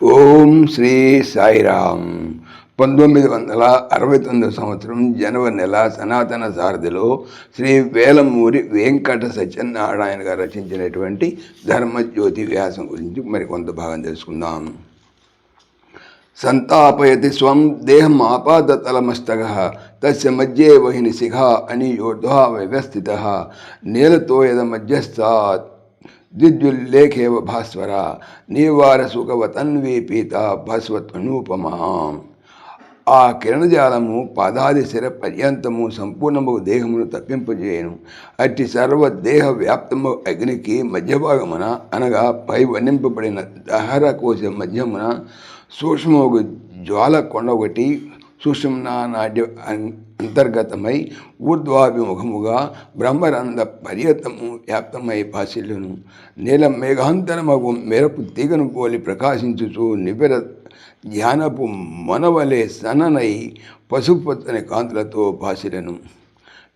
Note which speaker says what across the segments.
Speaker 1: ఓం శ్రీ సాయిరామ్ పంతొమ్మిది వందల అరవై తొమ్మిది సంవత్సరం జనవరి నెల సనాతన సారథిలో శ్రీ వేలమూరి వెంకట సత్యనారాయణ గారు రచించినటువంటి ధర్మజ్యోతి వ్యాసం గురించి మరికొంత భాగం తెలుసుకుందాం. సంతాపయతి స్వం దేహం ఆపాదతలమస్తక తస్య మధ్యే వహిని శిఖ అని యోధ వ్యవస్థిత నీలతో యద మధ్యస్థాత్ ద్విద్యుల్లేఖేవ భాస్వర నీవార సుఖవ పీత భాస్వత్వనూపమా ఆ కిరణజాలము పాదాది శిర పర్యంతము సంపూర్ణము దేహమును తప్పింపజేయను. అట్టి సర్వ దేహ వ్యాప్తము అగ్నికి మధ్యభాగమున అనగా పై వర్ణింపబడిన దహర కోశ మధ్యమున సూక్ష్మ జ్వాల కొండ ఒకటి సుషుమ్నాడి అంతర్గతమై ఊర్ధ్వాభిముఖముగా బ్రహ్మరంధ పర్యతము వ్యాప్తమై పాశిల్లును నీల మేఘాంతరమగు మెరపు తీగను పోలి ప్రకాశించుచు నిబిర ధ్యానపు మనవలే సననై పశుపత్తని కాంతులతో భాషిలను.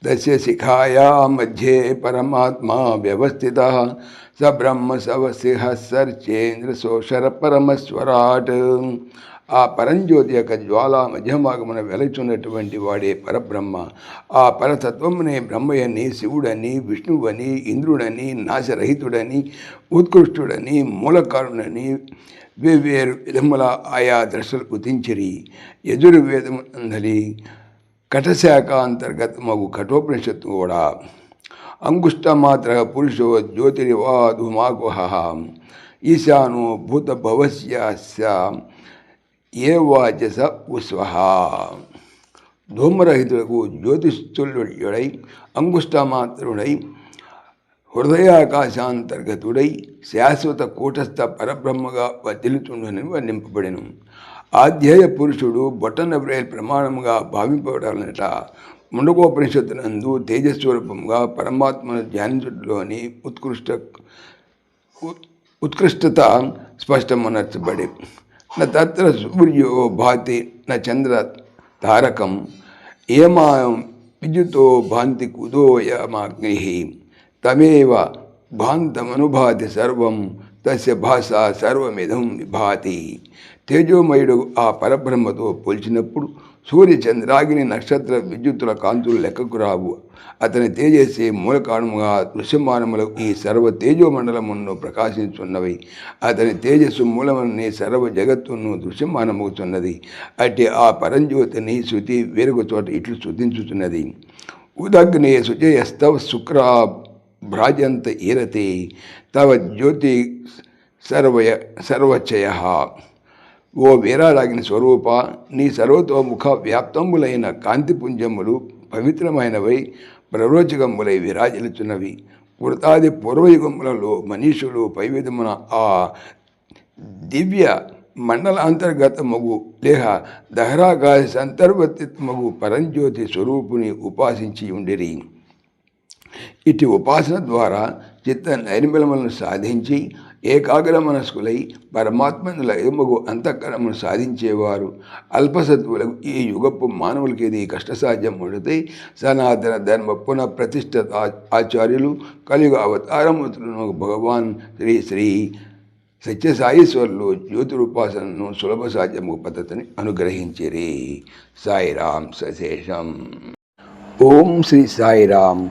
Speaker 1: దశ శిఖాయా మధ్యే పరమాత్మా వ్యవస్థిత. స బ్రహ్మ సవసిహ సర్చేంద్ర సోషర పరమస్వరాట్ ఆ పరంజ్యోతి యొక్క జ్వాల మధ్యభాగమున వెలచున్నటువంటి వాడే పరబ్రహ్మ. ఆ పరతత్వమునే బ్రహ్మయని శివుడని విష్ణువని ఇంద్రుడని నాశరహితుడని ఉత్కృష్టుడని మూలకారుడని వేవేరు విధముల ఆయా దశలు ఉతించిరి యజుర్వేదమునందలి కటశాఖ అంతర్గతమగు కఠోపనిషత్తు కూడా. అంగుష్టమాత్ర పురుషో జ్యోతిరివాధుమాకుహ ఈశానో భూతభవస్య ఏ వాచస ఉస్వహ. ధూమరహితులకు జ్యోతిష్తుల్యుడై అంగుష్టమాత్రుడై హృదయాకాశాంతర్గతుడై శాశ్వత కూటస్థ పరబ్రహ్మగా వర్తిల్లుతుండని వర్ణింపబడిను. ఆధ్యాయ పురుషుడు బొట్టన వ్రేల్ ప్రమాణముగా భావింపబడాలనట. ముండకోపనిషత్తునందు తేజస్వరూపంగా పరమాత్మను ధ్యానించడంలోని ఉత్కృష్ట ఉత్కృష్టత స్పష్టమనర్చబడి. న తత్ర సూర్యో భాతి న చంద్ర తారకం ఏమాయం విద్యుతో భాంతి కుదోయమాగ్ని తమేవ భాంతమనుభాతి సర్వం తస్య భాష సర్వమిధం విభాతి. తేజోమయుడు ఆ పరబ్రహ్మతో పోల్చినప్పుడు సూర్య చంద్రాగిని నక్షత్ర విద్యుత్తుల కాంతులు లెక్కకు రావు. అతని తేజస్సే మూలకారణముగా దృశ్యమానములు ఈ సర్వ తేజోమండలమును ప్రకాశించున్నవి. అతని తేజస్సు మూలమని సర్వ జగత్తును దృశ్యమానమవుతున్నది అట్టి ఆ పరంజ్యోతిని శృతి వేరొక చోట ఇట్లు శృతించుతున్నది ఉదగ్నే శుచయస్తవ శుక్రా భ్రాజంత ఈరతి తవ జ్యోతి సర్వయ సర్వచయ. ఓ వీరాలాగిన స్వరూప నీ సర్వతోముఖ వ్యాప్తములైన కాంతిపుంజములు పవిత్రమైనవై ప్రరోచకములై విరాజిల్లుచున్నవి. వృతాది పూర్వయుగములలో మనీషులు పైవిధమున ఆ దివ్య మండలాంతర్గతమగు లేహ దహరాకాశ అంతర్వర్తిత్మగు పరంజ్యోతి స్వరూపుని ఉపాసించి ఉండిరి. ఇటు ఉపాసన ద్వారా చిత్త నైర్మలములను సాధించి ఏకాగ్ర మనస్కులై పరమాత్మను లయముగు అంతఃకరమును సాధించేవారు. అల్పసత్వులకు ఈ యుగపు మానవులకి ఇది కష్టసాధ్యం ఉండితే సనాతన ధర్మ పునః ప్రతిష్ఠిత ఆచార్యులు కలియుగ అవతారమూర్తులను భగవాన్ శ్రీ శ్రీ సత్యసాయేశ్వరులు జ్యోతిరుపాసనను సులభ సాధ్యము పద్ధతిని అనుగ్రహించిరి. సాయిరాం సశేషం. ఓం శ్రీ సాయిరాం.